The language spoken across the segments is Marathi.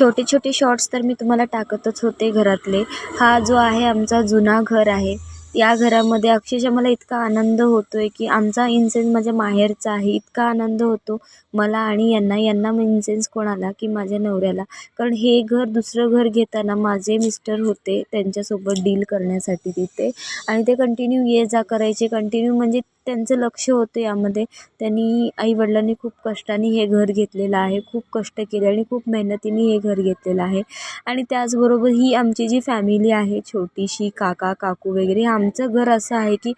छोटे छोटे शॉर्ट्स तर मी तुम्हाला टाकतच होते घरातले. हा जो आहे आमचा जुना घर आहे. या घरामध्ये अक्षरशः मला इतका आनंद होतो आहे की आमचा इन्सेन्स माझ्या माहेरचा आहे. इतका आनंद होतो मला आणि यांना. यांना मग इन्सेन्स कोणाला की माझ्या नवऱ्याला. कारण हे घर दुसरं घर घेताना माझे मिस्टर होते त्यांच्यासोबत डील करण्यासाठी तिथे. आणि ते कंटिन्यू ये जा करायचे. कंटिन्यू म्हणजे त्यांचं लक्ष होतं यामध्ये. त्यांनी आईवडिलांनी खूप कष्टाने हे घर घेतलेलं आहे खूप कष्ट केले आणि खूप मेहनतीने हे घर घेतलेलं आहे. आणि त्याचबरोबर ही आमची जी फॅमिली आहे छोटीशी काका काकू वगैरे आमचं घर असं आहे की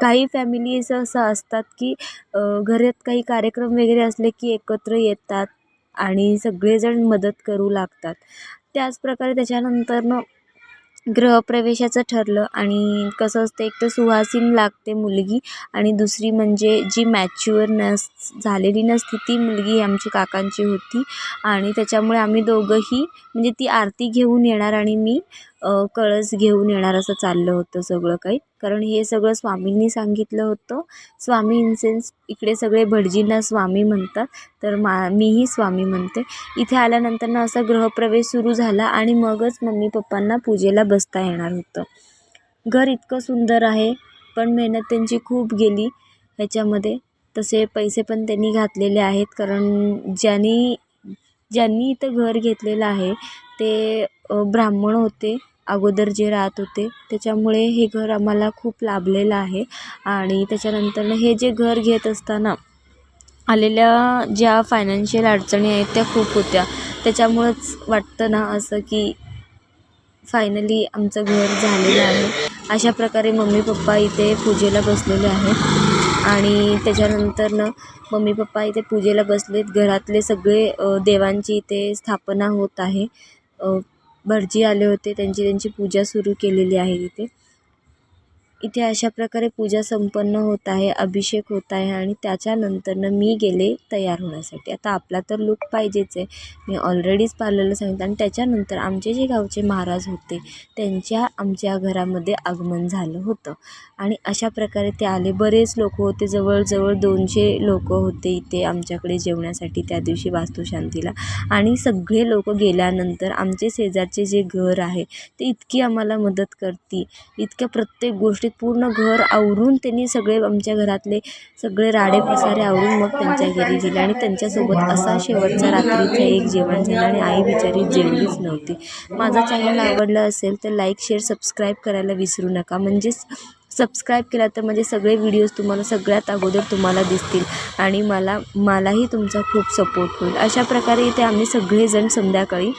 काही फॅमिलीज असं असतात की घरात काही कार्यक्रम वगैरे असले की एकत्र येतात आणि सगळेजण मदत करू लागतात. त्याचप्रकारे त्याच्यानंतरनं गृहप्रवेशाचं ठरलं आणि कसं असतं एक तर सुवासीन लागते मुलगी आणि दुसरी म्हणजे जी मॅच्युअर नस झालेली नसती ती मुलगी आमची काकांची होती. आणि त्याच्यामुळे आम्ही दोघंही म्हणजे ती आरती घेऊन येणार आणि मी कळस घेऊन येणार असं चाललं होतं सगळं काही. कारण हे सगळं स्वामींनी सांगितलं होतं. स्वामी इन सेन्स इकडे सगळे भटजींना स्वामी म्हणतात. तर मा मीही स्वामी म्हणते. इथे आल्यानंतर ना असा गृहप्रवेश सुरू झाला आणि मगच मम्मी पप्पांना पूजेला बसता येणार होतं. घर इतकं सुंदर आहे पण मेहनत त्यांची खूप गेली ह्याच्यामध्ये. तसे पैसे पण त्यांनी घातलेले आहेत. कारण ज्यांनी ज्यांनी इथं घर घेतलेलं आहे ते ब्राह्मण होते. अगोदर जे राहत होते त्याच्यामुळे हे घर आम्हाला खूप लाभलेलं आहे. आणि त्याच्यानंतरनं हे जे घर घेत असताना आलेल्या ज्या फायनान्शियल अडचणी आहेत त्या खूप होत्या. त्याच्यामुळंच वाटतं ना असं की फायनली आमचं घर झालेलं आहे. अशा प्रकारे मम्मी पप्पा इथे पूजेला बसलेले आहेत. आणि त्याच्यानंतरनं मम्मी पप्पा इथे पूजेला बसलेत. घरातले सगळे देवांची इथे स्थापना होत आहे. भटजी आले होते. त्यांची त्यांची पूजा सुरू केलेली आहे इथे. इथे अशा प्रकारे पूजा संपन्न होत आहे अभिषेक होत आहे आणि त्याच्यानंतरनं मी गेले तयार होण्यासाठी. आता आपला तर लूक पाहिजेच आहे. मी ऑलरेडीच पार्लरला सांगितलं आणि त्याच्यानंतर आमचे जे गावचे महाराज होते त्यांच्या आमच्या घरामध्ये आगमन झालं होतं. आणि अशा प्रकारे ते आले. बरेच लोक होते. जवळजवळ दोनशे लोक होते इथे आमच्याकडे जेवण्यासाठी त्या दिवशी वास्तुशांतीला. आणि सगळे लोक गेल्यानंतर आमचे शेजारचे जे घर आहे ते इतकी आम्हाला मदत करते इतक्या प्रत्येक गोष्ट गोष्टीत पूर्ण घर आवरून त्यांनी सगळे आमच्या घरातले सगळे राडे पसारे आवरून मग त्यांच्या घरी गेले. आणि त्यांच्यासोबत असा शेवटचा रात्रीचा एक जेवण झालं आणि आई बिचारी जेवलीच नव्हती. माझा चॅनल आवडलं असेल तर लाईक शेअर सबस्क्राईब करायला विसरू नका. म्हणजेच सबस्क्राईब केला तर म्हणजे सगळे व्हिडिओज तुम्हाला सगळ्यात अगोदर तुम्हाला दिसतील आणि मला मलाही तुमचा खूप सपोर्ट होईल. अशा प्रकारे इथे आम्ही सगळेजण संध्याकाळी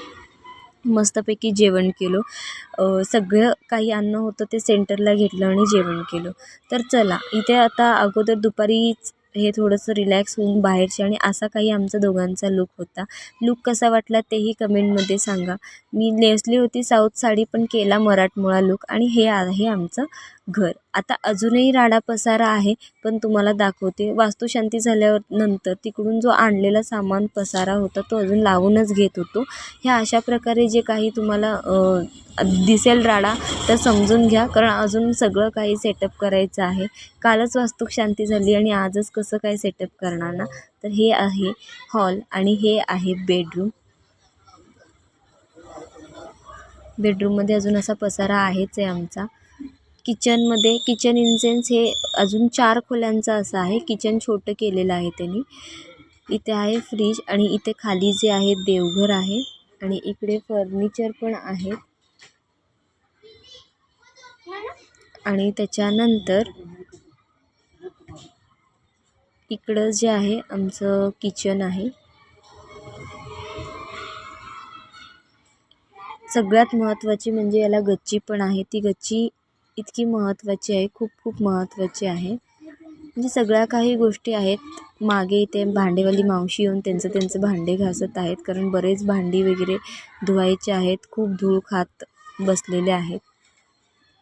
मस्तपैकी जेवण केलं. सगळं काही अन्न होतं ते सेंटरला घेतलं आणि जेवण केलं. तर चला इथे आता अगोदर दुपारीच हे थोडंसं रिलॅक्स होऊन बाहेरचे आणि असा काही आमचा दोघांचा लूक होता. लूक कसा वाटला तेही कमेंटमध्ये सांगा. मी नेसली होती साऊथ साडी पण केला मराठमोळा लूक आणि हे आहे आमचं घर. आता अजूनही राडा पसारा आहे पण तुम्हाला दाखवते. वास्तुशांती झाल्यावर नंतर तिकडून जो आणलेला सामान पसारा होता तो अजून लावूनच घेत होतो. ह्या अशा प्रकारे जे काही तुम्हाला दिसेल राडा तर समजून घ्या. कारण अजून सगळं काही सेटअप करायचं आहे. कालच वास्तुशांती झाली आणि आजच कसं काय सेटअप करणार ना? तर हे आहे हॉल आणि हे आहे बेडरूम बेडरूममध्ये अजून असा पसारा आहेच आहे आमचा. किचनमध्ये किचन इन सेन्स हे अजून चार खोल्यांचं असं आहे. किचन छोटं केलेलं आहे त्यांनी. इथे आहे फ्रीज आणि इथे खाली जे आहे देवघर आहे आणि इकडे फर्निचर पण आहे. आणि त्याच्यानंतर इकडं जे आहे आमचं किचन आहे. सगळ्यात महत्त्वाची म्हणजे याला गच्ची पण आहे. ती गच्ची इतकी महत्त्वाची आहे खूप खूप महत्त्वाची आहे. म्हणजे सगळ्या काही गोष्टी आहेत. मागे इथे भांडेवाली मावशी येऊन त्यांचं त्यांचं भांडे घासत आहेत. कारण बरेच भांडी वगैरे धुवायचे आहेत. खूप धूळ खात बसलेले आहेत.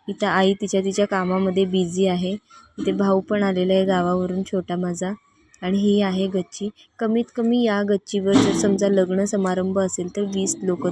इथं आई तिच्या तिच्या कामामध्ये बिझी आहे. इथे भाऊ पण आलेला आहे गावावरून छोटा माझा. आणि ही आहे गच्ची. कमीत कमी या गच्चीवर जर समजा लग्न समारंभ असेल तर वीस लोक